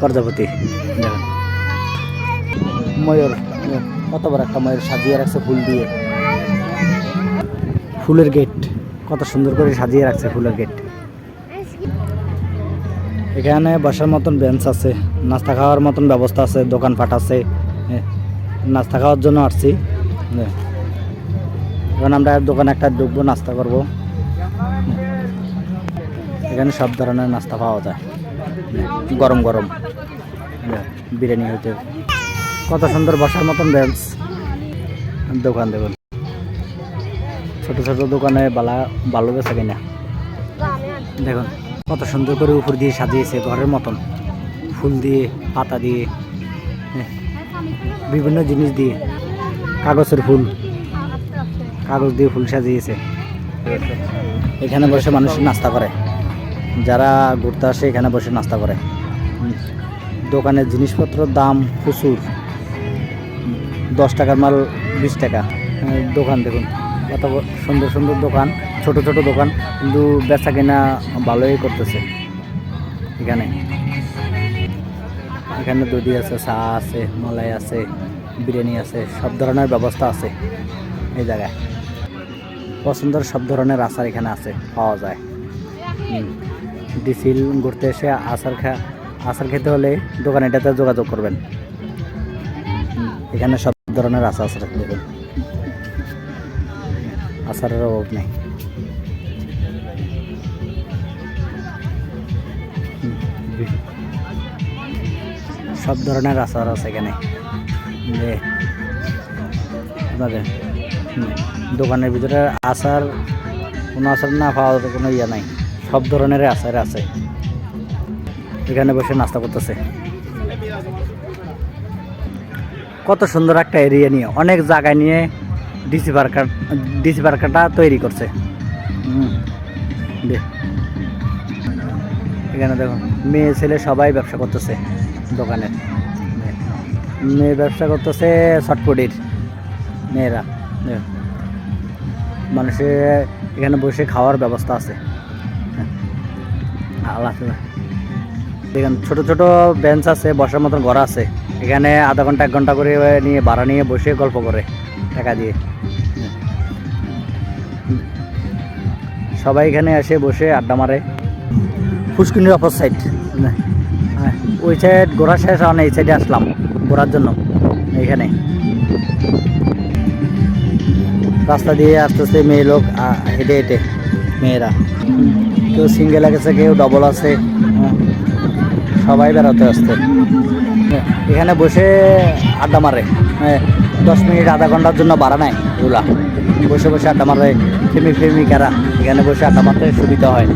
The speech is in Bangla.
প্রজাপতি। ময়ূর কত বড় একটা ময়ূর সাজিয়ে রাখছে ফুল দিয়ে। ফুলের গেট কত সুন্দর করে সাজিয়ে রাখছে ফুলের গেট। এখানে বসার মতন বেঞ্চ আছে নাস্তা খাওয়ার মতন ব্যবস্থা আছে দোকানপাট আছে হ্যাঁ, নাস্তা খাওয়ার জন্য আসছি। হ্যাঁ। এখন আমরা দোকানে একটা ডুববো নাস্তা করব। এখানে সব ধরনের নাস্তা পাওয়া যায়। হ্যাঁ, গরম গরম। বিরিয়ানি হইতে। কত সুন্দর বসার মতন বেঞ্চ দোকান দেখুন। ছোট ছোট দোকানে বালা ভালো বেচা কিনা। দেখুন কত সুন্দর করে উপর দিয়ে সাজিয়েছে ঘরের মতন। ফুল দিয়ে পাতা দিয়ে হ্যাঁ, বিভিন্ন জিনিস দিয়ে। কাগজের ফুল। কাগজ দিয়ে ফুল সাজিয়েছে। এখানে বসে মানুষ নাস্তা করে। যারা ঘুরতে আসে এখানে বসে নাস্তা করে। দোকানের জিনিসপত্রের দাম প্রচুর। দশ টাকার মাল বিশ টাকা। দোকান দেখুন, কত সুন্দর সুন্দর দোকান, ছোট ছোট দোকান, কিন্তু বেচা কেনা ভালোই করতেছে। এখানে। এখানে দধি আছে, চা আছে, মলাই আছে, বিরিয়ানি আছে, সব ধরনের ব্যবস্থা আছে এই জায়গায়। পছন্দের সব ধরনের আচার এখানে আছে, পাওয়া যায়। ডিসিল ঘুরতে এসে আচার খা আচার খেতে হলে দোকান এটাতে যোগাযোগ করবেন। এখানে সব ধরনের আচার আছে দেখুন। আচারের অভাব নেই। সব ধরনের আচার আছে এখানে। দোকানের ভিতরে আচার, কোনো আচার না পাওয়ার কোনো ইয়ে নাই। সব ধরনের আচার আছে। এখানে বসে নাস্তা করতেছে কত সুন্দর একটা এরিয়া নিয়ে অনেক জায়গায় নিয়ে ডিসি পার্কার ডিসি পার্কারটা তৈরি করছে। এখানে দেখুন, মেয়ে ছেলে সবাই ব্যবসা করতেছে দোকানের মেয়ে ব্যবসা করতেছে ছটপটির, মেয়েরা। মানুষের এখানে বসে খাওয়ার ব্যবস্থা আছে হ্যাঁ। আল্লাহ এখানে ছোট ছোট বেঞ্চ আছে, বসার মতন ঘর আছে। এখানে আধা ঘণ্টা, এক ঘণ্টা করে নিয়ে, ভাড়া নিয়ে বসে গল্প করে, টাকা দিয়ে। সবাই এখানে এসে বসে আড্ডা মারে। ফুসকুনির অপর সাইড হ্যাঁ ওই সাইড ঘোরা শেষ হওয়া এই সাইডে আসলাম ঘোরার জন্য এইখানে রাস্তা দিয়ে আস্তে আস্তে মেয়ে লোক হেঁটে হেঁটে, মেয়েরা। কেউ সিঙ্গেল আছে কেউ ডবল আছে। সবাই বেড়াতে আসতে। এখানে বসে আড্ডা মারে। দশ মিনিট, আধা ঘণ্টার জন্য বাড়া নেয় এগুলা। বসে বসে আড্ডা মারে ফেমি ফেমি কারা। এখানে বসে আড্ডা মারতে সুবিধা হয়।